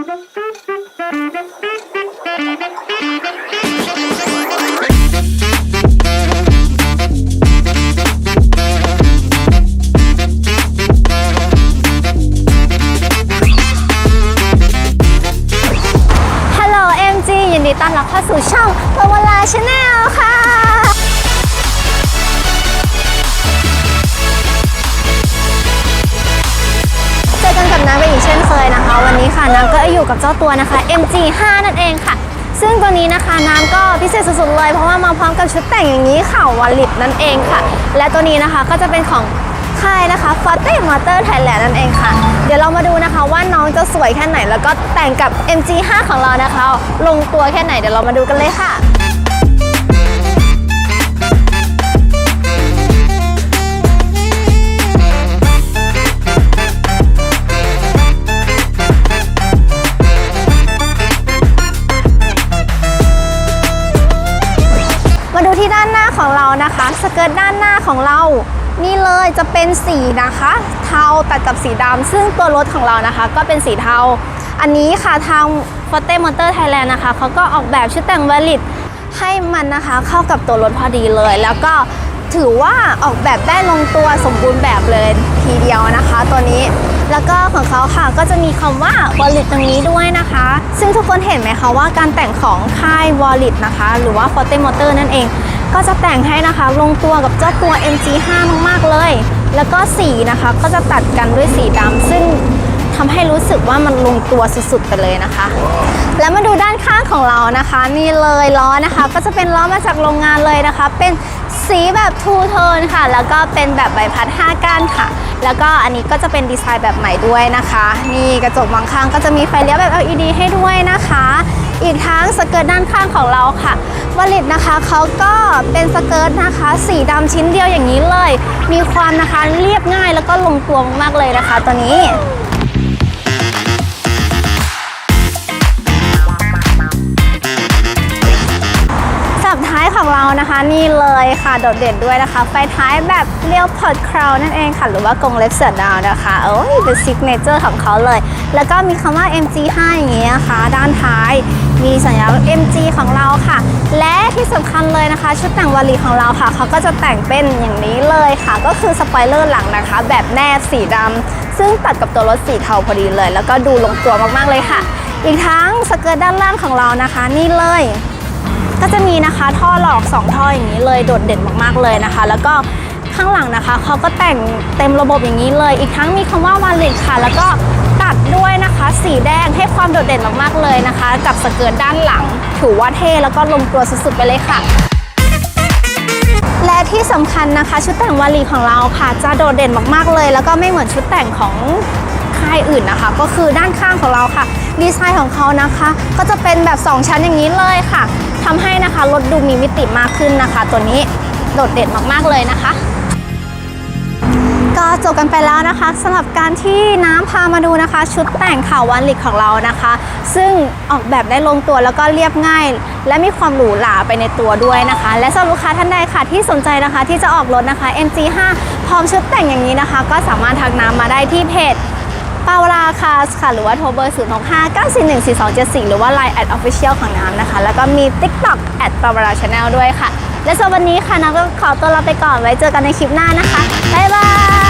ฮัลโหล MG ยินดีต้อนรับเข้าสู่ช่องปวลาชาแนลค่ะ อยู่กับเจ้าตัวนะคะ MG5 นั่นเองค่ะ ซึ่งตัวนี้นะคะน้ำก็พิเศษสุดๆเลย เพราะว่ามาพร้อมกับชุดแต่งอย่างนี้ค่ะวอลลิตนั่นเองค่ะ และตัวนี้นะคะก็จะเป็นของค่ายนะคะฟ f o r t e Motor Thailand นั่นเองค่ะ เดี๋ยวเรามาดูนะคะว่าน้องจะสวยแค่ไหน แล้วก็แต่งกับ MG5 ของเรานะคะ ลงตัวแค่ไหนเดี๋ยวเรามาดูกันเลยค่ะ กิร์ตด้านหน้าของเรา นี่เลยจะเป็นสีนะคะ เทาตัดกับสีดำซึ่งตัวรถของเรานะคะ ก็เป็นสีเทา อันนี้ค่ะทาง f o r t e Motor Thailand นะคะเขาก็ออกแบบชุดแต่งวลิตให้มันนะคะเข้ากับตัวรถพอดีเลย แล้วก็ถือว่าออกแบบได้ลงตัวสมบูรณ์แบบเลยทีเดียวนะคะ ตัวนี้แล้วก็ของเขาค่ะก็จะมีคำว่า wallet ตรงนี้ด้วยนะคะ ซึ่งทุกคนเห็นไหมคะว่าการแต่งของค่าย wallet นะคะ หรือว่า Forte Motor นั่นเอง ก็จะแต่งให้นะคะลงตัวกับเจ้าตัว MG5 มากๆเลย แล้วก็สีนะคะก็จะตัดกันด้วยสีดำซึ่งทำให้รู้สึกว่ามันลงตัวสุดๆไปเลยนะคะ แล้วมาดูด้านข้างของเรานะคะนี่เลยล้อนะคะ ก็จะเป็นล้อมาจากโรงงานเลยนะคะ เป็นสีแบบทูโทนค่ะ แล้วก็เป็นแบบใบพัด 5 ก้านค่ะ แล้วก็อันนี้ก็จะเป็นดีไซน์แบบใหม่ด้วยนะคะ นี่กระจกมองข้างก็จะมีไฟเลี้ยวแบบ LED ให้ด้วยนะคะ อีกทั้งสเกิร์ตด้านข้างของเราค่ะวลิตนะคะเขาก็เป็นสเกิร์ตนะคะ สีดำชิ้นเดียวอย่างนี้เลย มีความนะคะเรียบง่ายแล้วก็ลงตัวมากเลยนะคะตัวนี้ นี่เลยค่ะ โดดเด่นด้วยนะคะ ไฟท้ายแบบเรียวพอดคราวนั่นเองค่ะ หรือว่ากรงเล็บเสือดาวนะคะ โอ้ยเป็นซิกเนเจอร์ของเขาเลย แล้วก็มีคำว่า MG5 อย่างนี้ยนะคะ ด้านท้ายมีสัญลักษณ์ MG ของเราค่ะ และที่สำคัญเลยนะคะ ชุดแต่งวลีของเราค่ะ เขาก็จะแต่งเป็นอย่างนี้เลยค่ะ ก็คือสปอยเลอร์หลังนะคะ แบบแนบสีดำซึ่งตัดกับตัวรถสีเทาพอดีเลย แล้วก็ดูลงตัวมากๆเลยค่ะ อีกทั้งสเกิร์ตด้านล่างของเรานะคะ นี่เลย ก็จะมีนะคะท่อหลอก 2 ท่ออย่างนี้เลยโดดเด่นมากๆเลยนะคะ แล้วก็ข้างหลังนะคะเขาก็แต่งเต็มระบบอย่างนี้เลย อีกทั้งมีคำว่าวาลิตค่ะ แล้วก็ตัดด้วยนะคะสีแดงให้ความโดดเด่นมากๆเลยนะคะ กับสเกิร์ตด้านหลัง ถือว่าเท่แล้วก็ลงตัวสุดๆไปเลยค่ะและที่สำคัญนะคะ ชุดแต่งวาลีของเราค่ะ จะโดดเด่นมากๆเลย แล้วก็ไม่เหมือนชุดแต่งของค่ายอื่นนะคะ ก็คือด้านข้างของเราค่ะ ดีไซน์ของเขานะคะ ก็จะเป็นแบบ 2 ชั้นอย่างนี้เลยค่ะ ทำให้นะคะรถดูมีมิติมากขึ้นนะคะ ตัวนี้โดดเด่นมากๆเลยนะคะ ก็จบกันไปแล้วนะคะสำหรับการที่น้ำพามาดูนะคะ ชุดแต่งข่าววันลิกของเรานะคะ ซึ่งออกแบบได้ลงตัวแล้วก็เรียบง่าย และมีความหรูหราไปในตัวด้วยนะคะ และสำหรับลูกค้าท่านใดค่ะที่สนใจนะคะ ที่จะออกรถนะคะ MG5 พร้อมชุดแต่งอย่างนี้นะคะ ก็สามารถทักน้ำมาได้ที่เพจ ปาวราคาสค่ะ หรือว่าโทรเบอร์ 0 6 5 9 4 1 4 2 7 4 หรือว่า Line แอดออฟฟิเชียลของน้ำนะคะ แล้วก็มี TikTok แอดปาวราชาแนลด้วยค่ะ และสำหรับวันนี้ค่ะน้ำก็ขอตัวลาไปก่อนไว้เจอกันในคลิปหน้านะคะ บ๊ายบาย